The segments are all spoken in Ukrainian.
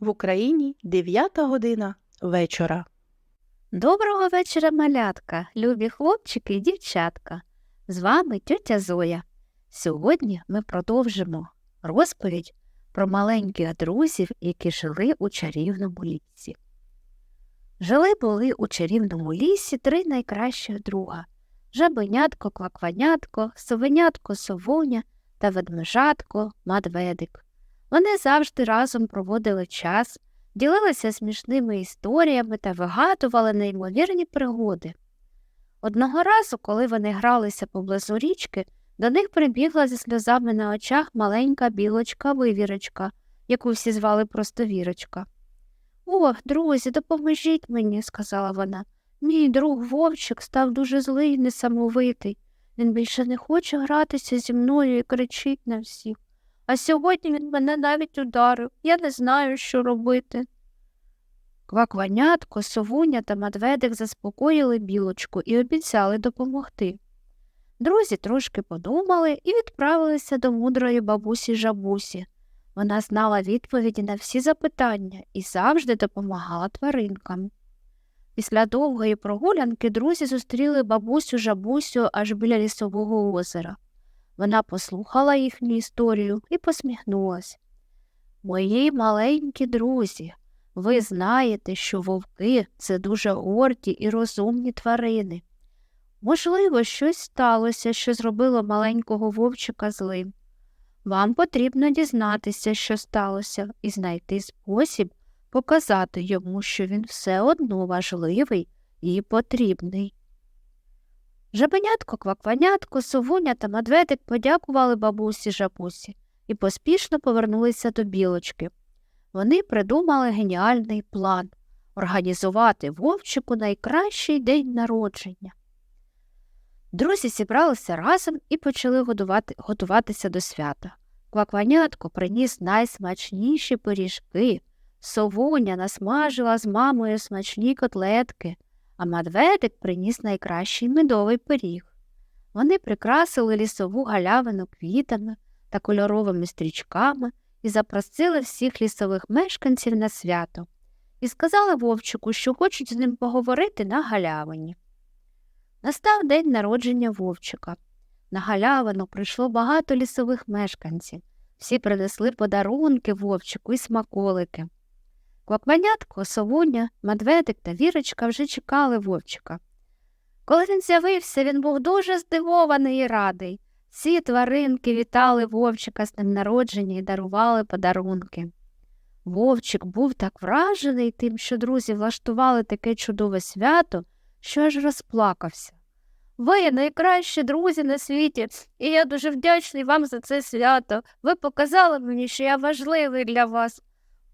В Україні 9 година вечора. Доброго вечора, малятка, любі хлопчики і дівчатка. З вами тьотя Зоя. Сьогодні ми продовжимо розповідь про маленьких друзів, які жили у чарівному лісі. Жили були у чарівному лісі три найкращих друга жабенятко, квакванятко, совенятко, совуня та ведмежатко, мадведик. Вони завжди разом проводили час, ділилися смішними історіями та вигадували неймовірні пригоди. Одного разу, коли вони гралися поблизу річки, до них прибігла зі сльозами на очах маленька білочка вивірочка, яку всі звали просто Вірочка. О, друзі, допоможіть мені, сказала вона. Мій друг Вовчик став дуже злий і несамовитий. Він більше не хоче гратися зі мною і кричить на всіх. А сьогодні він мене навіть ударив. Я не знаю, що робити. Квакванятко, совуня та медведик заспокоїли білочку і обіцяли допомогти. Друзі трошки подумали і відправилися до мудрої бабусі жабусі. Вона знала відповіді на всі запитання і завжди допомагала тваринкам. Після довгої прогулянки друзі зустріли бабусю жабусю аж біля лісового озера. Вона послухала їхню історію і посміхнулась. Мої маленькі друзі, ви знаєте, що вовки це дуже горді і розумні тварини. Можливо, щось сталося, що зробило маленького вовчика злим. Вам потрібно дізнатися, що сталося, і знайти спосіб показати йому, що він все одно важливий і потрібний. Жабенятко, квакванятко, совуня та медведик подякували бабусі жабусі і поспішно повернулися до білочки. Вони придумали геніальний план організувати вовчику найкращий день народження. Друзі зібралися разом і почали годувати, готуватися до свята. Квакванятко приніс найсмачніші пиріжки, совуня насмажила з мамою смачні котлетки, а медведик приніс найкращий медовий пиріг. Вони прикрасили лісову галявину квітами та кольоровими стрічками і запросили всіх лісових мешканців на свято і сказали вовчику, що хочуть з ним поговорити на галявині. Настав день народження вовчика. На галявину прийшло багато лісових мешканців. Всі принесли подарунки вовчику і смаколики. Квакванятко, совуня, медведик та вірочка вже чекали вовчика. Коли він з'явився, він був дуже здивований і радий. Всі тваринки вітали вовчика з днем народження і дарували подарунки. Вовчик був так вражений тим, що друзі влаштували таке чудове свято, що аж розплакався. Ви найкращі друзі на світі, і я дуже вдячний вам за це свято. Ви показали мені, що я важливий для вас.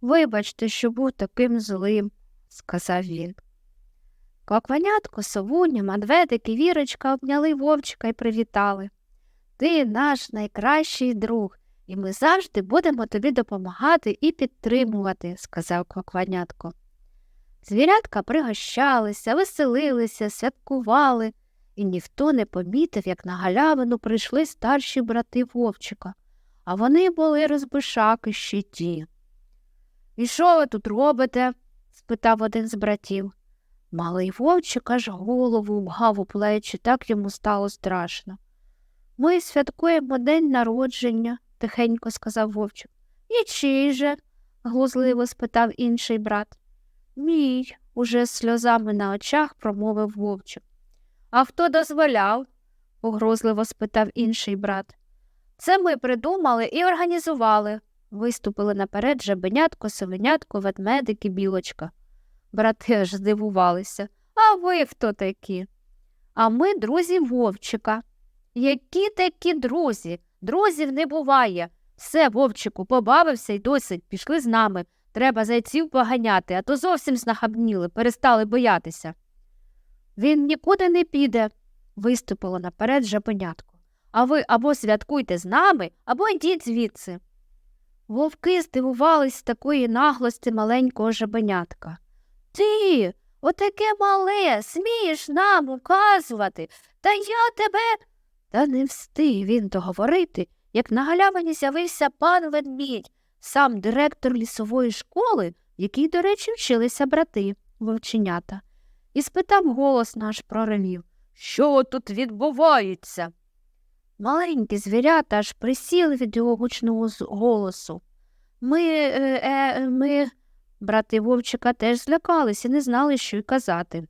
Вибачте, що був таким злим, сказав він. Квакванятко, совуня, медведик і вірочка обняли вовчика і привітали. Ти наш найкращий друг, і ми завжди будемо тобі допомагати і підтримувати, сказав квакванятко. Звірятка пригощалися, веселилися, святкували, і ніхто не помітив, як на галявину прийшли старші брати вовчика, а вони були розбишаки ті. І що ви тут робите? спитав один з братів. Малий вовчик аж голову вгав у плечі, так йому стало страшно. Ми святкуємо день народження, тихенько сказав вовчик. І чий же? глузливо спитав інший брат. Мій, уже з сльозами на очах промовив вовчик. А хто дозволяв? погрозливо спитав інший брат. Це ми придумали і організували, виступили наперед жабенятко, совенятко, ведмедик і білочка. Брати аж здивувалися. А ви хто такі? А ми друзі вовчика. Які такі друзі? Друзів не буває. Все, вовчику, побавився й досить, пішли з нами. Треба зайців поганяти, а то зовсім знахабніли, перестали боятися. Він нікуди не піде, виступило наперед жабенятко. А ви або святкуйте з нами, або йдіть звідси. Вовки здивувались такої наглості маленького жабенятка. Ти, отаке мале, смієш нам указувати, та я тебе. Та не встиг він договорити, як на галявині з'явився пан ведмідь сам директор лісової школи, в якій, до речі, вчилися брати вовченята, і спитав голос наш проривів Що тут відбувається? Маленькі звірята аж присіли від його гучного голосу. Ми, е, е, ми, брати вовчика теж злякались і не знали, що й казати.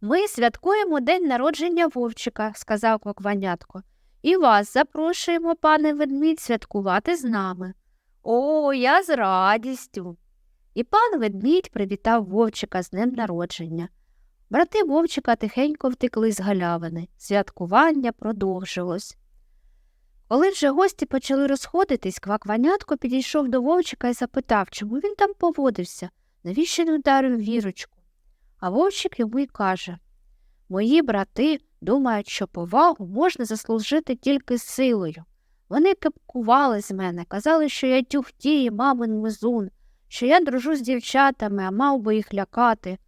Ми святкуємо день народження вовчика, сказав квакванятко, і вас запрошуємо, пане ведмідь, святкувати з нами. О, я з радістю. І пан ведмідь привітав вовчика з днем народження. Брати вовчика тихенько втекли з галявини. Святкування продовжилось. Коли вже гості почали розходитись, квакванятко підійшов до вовчика і запитав, чому він там поводився, навіщо не вдарив вірочку. А вовчик йому й каже Мої брати думають, що повагу можна заслужити тільки силою. Вони кепкували з мене, казали, що я тюхтій, мамин мизун, що я дружу з дівчатами, а мав би їх лякати.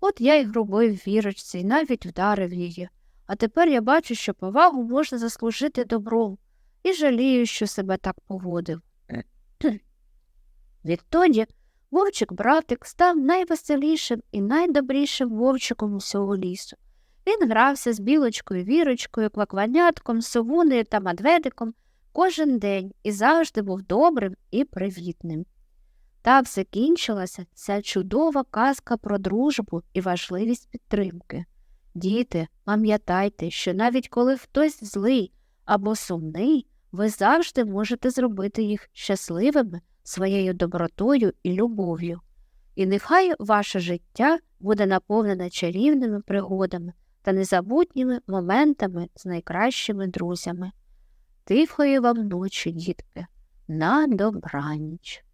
От я й грубив вірочці і навіть вдарив її. А тепер я бачу, що повагу можна заслужити добром, і жалію, що себе так поводив. Відтоді вовчик братик став найвеселішим і найдобрішим вовчиком усього лісу. Він грався з білочкою, вірочкою, квакванятком, совунею та медведиком кожен день і завжди був добрим і привітним. Так закінчилася ця чудова казка про дружбу і важливість підтримки. Діти, пам'ятайте, що навіть коли хтось злий або сумний, ви завжди можете зробити їх щасливими своєю добротою і любов'ю. І нехай ваше життя буде наповнене чарівними пригодами та незабутніми моментами з найкращими друзями. Тихої вам ночі, дітки, на добраніч.